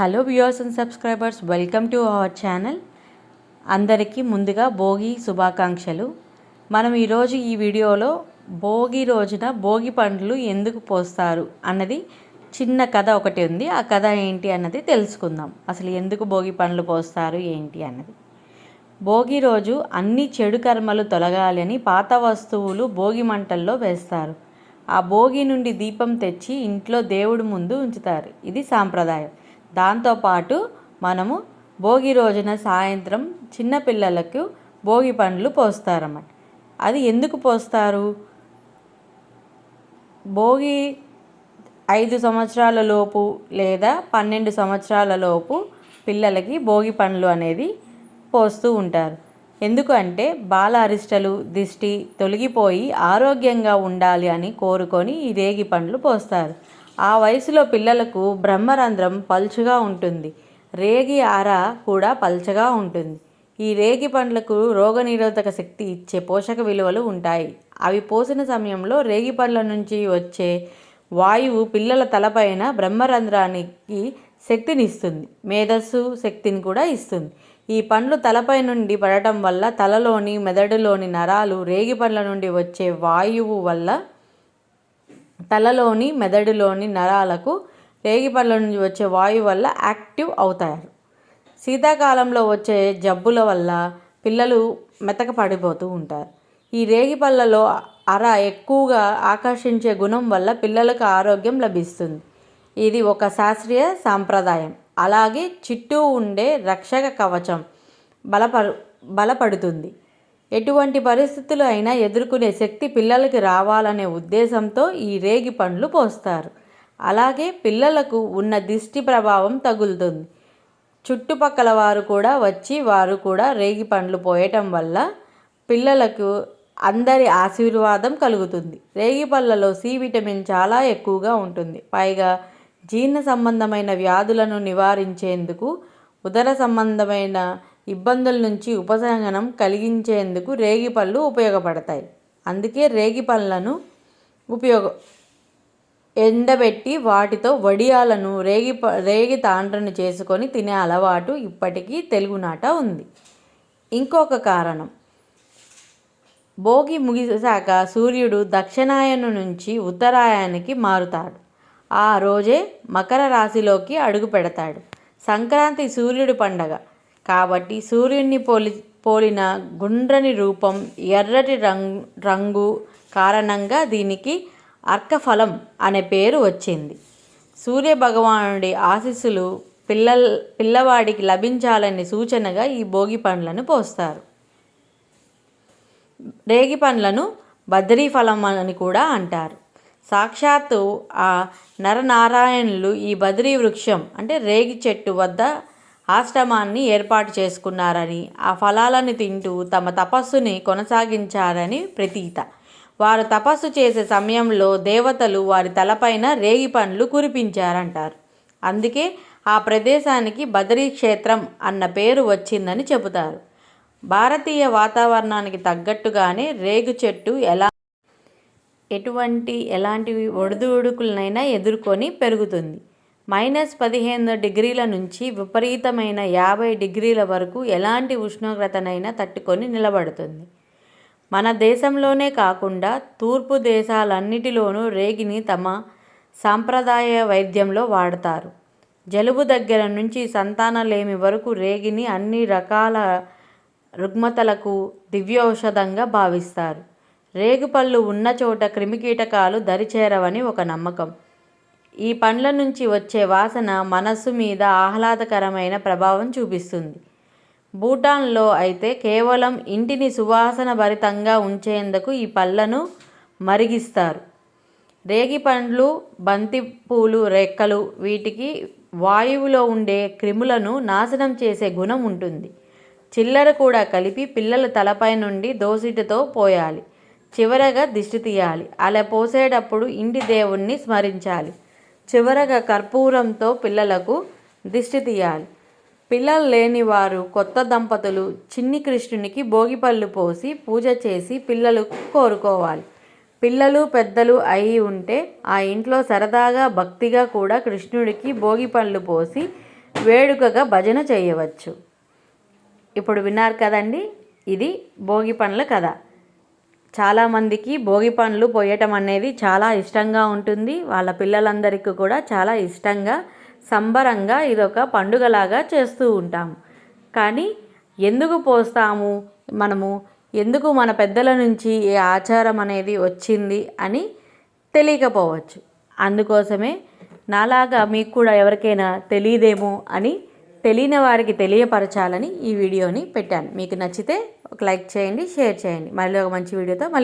Hello viewers and subscribers welcome to our channel. అందరికీ ముందుగా భోగి శుభాకాంక్షలు. మనం ఈరోజు ఈ వీడియోలో భోగి రోజున భోగి పండ్లు ఎందుకు పోస్తారు అన్నది చిన్న కథ ఒకటి ఉంది. ఆ కథ ఏంటి అన్నది తెలుసుకుందాం. అసలు ఎందుకు భోగి పండ్లు పోస్తారు ఏంటి అన్నది. భోగి రోజు అన్ని చెడు కర్మలు తొలగాలని పాత వస్తువులు భోగి మంటల్లో వేస్తారు. ఆ భోగి నుండి దీపం తెచ్చి ఇంట్లో దేవుడి ముందు ఉంచుతారు. ఇది సాంప్రదాయం. దాంతోపాటు మనము భోగి రోజున సాయంత్రం చిన్నపిల్లలకు భోగి పండ్లు పోస్తారన్నమాట. అది ఎందుకు పోస్తారు? భోగి ఐదు సంవత్సరాల లోపు లేదా పన్నెండు సంవత్సరాల లోపు పిల్లలకి భోగి పండ్లు అనేది పోస్తూ ఉంటారు. ఎందుకంటే బాల అరిష్టలు దిష్టి తొలగిపోయి ఆరోగ్యంగా ఉండాలి అని కోరుకొని ఈ రేగి పండ్లు పోస్తారు. ఆ వయసులో పిల్లలకు బ్రహ్మరంధ్రం పలుచుగా ఉంటుంది. రేగి ఆర కూడా పల్చగా ఉంటుంది. ఈ రేగి పండ్లకు రోగనిరోధక శక్తి ఇచ్చే పోషక విలువలు ఉంటాయి. అవి పోసిన సమయంలో రేగి పండ్ల నుంచి వచ్చే వాయువు పిల్లల తలపైన బ్రహ్మరంధ్రానికి శక్తినిస్తుంది. మేధస్సు శక్తిని కూడా ఇస్తుంది. ఈ పండ్లు తలపై నుండి పడటం వల్ల తలలోని మెదడులోని నరాలు రేగి పండ్ల నుండి వచ్చే వాయువు వల్ల తలలోని మెదడులోని నరాలకు రేగిపళ్ళ నుంచి వచ్చే వాయువు వల్ల యాక్టివ్ అవుతారు. శీతాకాలంలో వచ్చే జబ్బుల వల్ల పిల్లలు మెతక పడిపోతూ ఉంటారు. ఈ రేగిపళ్ళలో అర ఎక్కువగా ఆకర్షించే గుణం వల్ల పిల్లలకు ఆరోగ్యం లభిస్తుంది. ఇది ఒక శాస్త్రీయ సాంప్రదాయం. అలాగే చిట్టూ ఉండే రక్షక కవచం బలప బలపడుతుంది. ఎటువంటి పరిస్థితులు అయినా ఎదుర్కొనే శక్తి పిల్లలకి రావాలనే ఉద్దేశంతో ఈ రేగి పండ్లు పోస్తారు. అలాగే పిల్లలకు ఉన్న దిష్టి ప్రభావం తగులుతుంది. చుట్టుపక్కల వారు కూడా వచ్చి వారు కూడా రేగి పండ్లు పోయటం వల్ల పిల్లలకు అందరి ఆశీర్వాదం కలుగుతుంది. రేగి పళ్ళలో సి విటమిన్ చాలా ఎక్కువగా ఉంటుంది. పైగా జీర్ణ సంబంధమైన వ్యాధులను నివారించేందుకు ఉదర సంబంధమైన ఇబ్బందుల నుంచి ఉపశమనం కలిగించేందుకు రేగి పళ్ళు ఉపయోగపడతాయి. అందుకే రేగి పళ్ళను ఉపయోగ ఎండబెట్టి వాటితో వడియాలను రేగి ప రేగి తాండ్రను చేసుకొని తినే అలవాటు ఇప్పటికీ తెలుగునాట ఉంది. ఇంకొక కారణం. భోగి ముగిసాక సూర్యుడు దక్షిణాయన నుంచి ఉత్తరాయణకి మారుతాడు. ఆ రోజే మకర రాశిలోకి అడుగు పెడతాడు. సంక్రాంతి సూర్యుడి పండగ. కాబట్టి సూర్యుడిని పోలి పోలిన గుండ్రని రూపం ఎర్రటి రంగు రంగు కారణంగా దీనికి అర్కఫలం అనే పేరు వచ్చింది. సూర్య భగవానుడి ఆశీస్సులు పిల్ల పిల్లవాడికి లభించాలని సూచనగా ఈ భోగి పండ్లను పోస్తారు. రేగి పండ్లను బద్రీ ఫలం అని కూడా అంటారు. సాక్షాత్తు ఆ నరనారాయణులు ఈ బద్రీ వృక్షం అంటే రేగి చెట్టు వద్ద ఆశ్రమాన్ని ఏర్పాటు చేసుకున్నారని ఆ ఫలాలను తింటూ తమ తపస్సుని కొనసాగించారని ప్రతీత. వారు తపస్సు చేసే సమయంలో దేవతలు వారి తలపైన రేగి పండ్లు కురిపించారంటారు. అందుకే ఆ ప్రదేశానికి బదరీ క్షేత్రం అన్న పేరు వచ్చిందని చెబుతారు. భారతీయ వాతావరణానికి తగ్గట్టుగానే రేగు చెట్టు ఎలా ఎటువంటి ఎలాంటి ఒడిదుడుకులనైనా ఎదుర్కొని పెరుగుతుంది. మైనస్ పదిహేను డిగ్రీల నుంచి విపరీతమైన యాభై డిగ్రీల వరకు ఎలాంటి ఉష్ణోగ్రతనైనా తట్టుకొని నిలబడుతుంది. మన దేశంలోనే కాకుండా తూర్పు దేశాలన్నిటిలోనూ రేగిని తమ సాంప్రదాయ వైద్యంలో వాడతారు. జలుబు దగ్గర నుంచి సంతానలేమి వరకు రేగిని అన్ని రకాల రుగ్మతలకు దివ్యౌషధంగా భావిస్తారు. రేగుపళ్ళు ఉన్న చోట క్రిమికీటకాలు దరిచేరవని ఒక నమ్మకం. ఈ పండ్ల నుంచి వచ్చే వాసన మనస్సు మీద ఆహ్లాదకరమైన ప్రభావం చూపిస్తుంది. భూటాన్లో అయితే కేవలం ఇంటిని సువాసన భరితంగా ఉంచేందుకు ఈ పళ్ళను మరిగిస్తారు. రేగి పండ్లు బంతి పూలు రెక్కలు వీటికి వాయువులో ఉండే క్రిములను నాశనం చేసే గుణం ఉంటుంది. చిల్లర కూడా కలిపి పిల్లల తలపై నుండి దోసిటితో పోయాలి. చివరగా దిష్టి తీయాలి. అలా పోసేటప్పుడు ఇంటి దేవుణ్ణి స్మరించాలి. చివరగా కర్పూరంతో పిల్లలకు దిష్టి తీయాలి. పిల్లలు లేని వారు కొత్త దంపతులు చిన్ని కృష్ణునికి భోగిపళ్ళు పోసి పూజ చేసి పిల్లలు కోరుకోవాలి. పిల్లలు పెద్దలు అయి ఉంటే ఆ ఇంట్లో సరదాగా భక్తిగా కూడా కృష్ణుడికి భోగిపళ్ళు పోసి వేడుకగా భజన చేయవచ్చు. ఇప్పుడు విన్నారు కదండి? ఇది భోగి పండ్ల కథ. చాలామందికి భోగి పండ్లు పోయటం అనేది చాలా ఇష్టంగా ఉంటుంది. వాళ్ళ పిల్లలందరికీ కూడా చాలా ఇష్టంగా సంబరంగా ఇదొక పండుగలాగా చేస్తూ ఉంటాము కానీ ఎందుకు పోస్తాము? మనము ఎందుకు మన పెద్దల నుంచి ఈ ఆచారం అనేది వచ్చింది అని తెలియకపోవచ్చు. అందుకోసమే నాలాగా మీకు కూడా ఎవరికైనా తెలియదేమో అని తెలియని వారికి తెలియపరచాలని ఈ వీడియోని పెట్టాను. మీకు నచ్చితే ఒక లైక్ చేయండి షేర్ చేయండి. మళ్ళీ ఒక మంచి వీడియోతో మళ్ళీ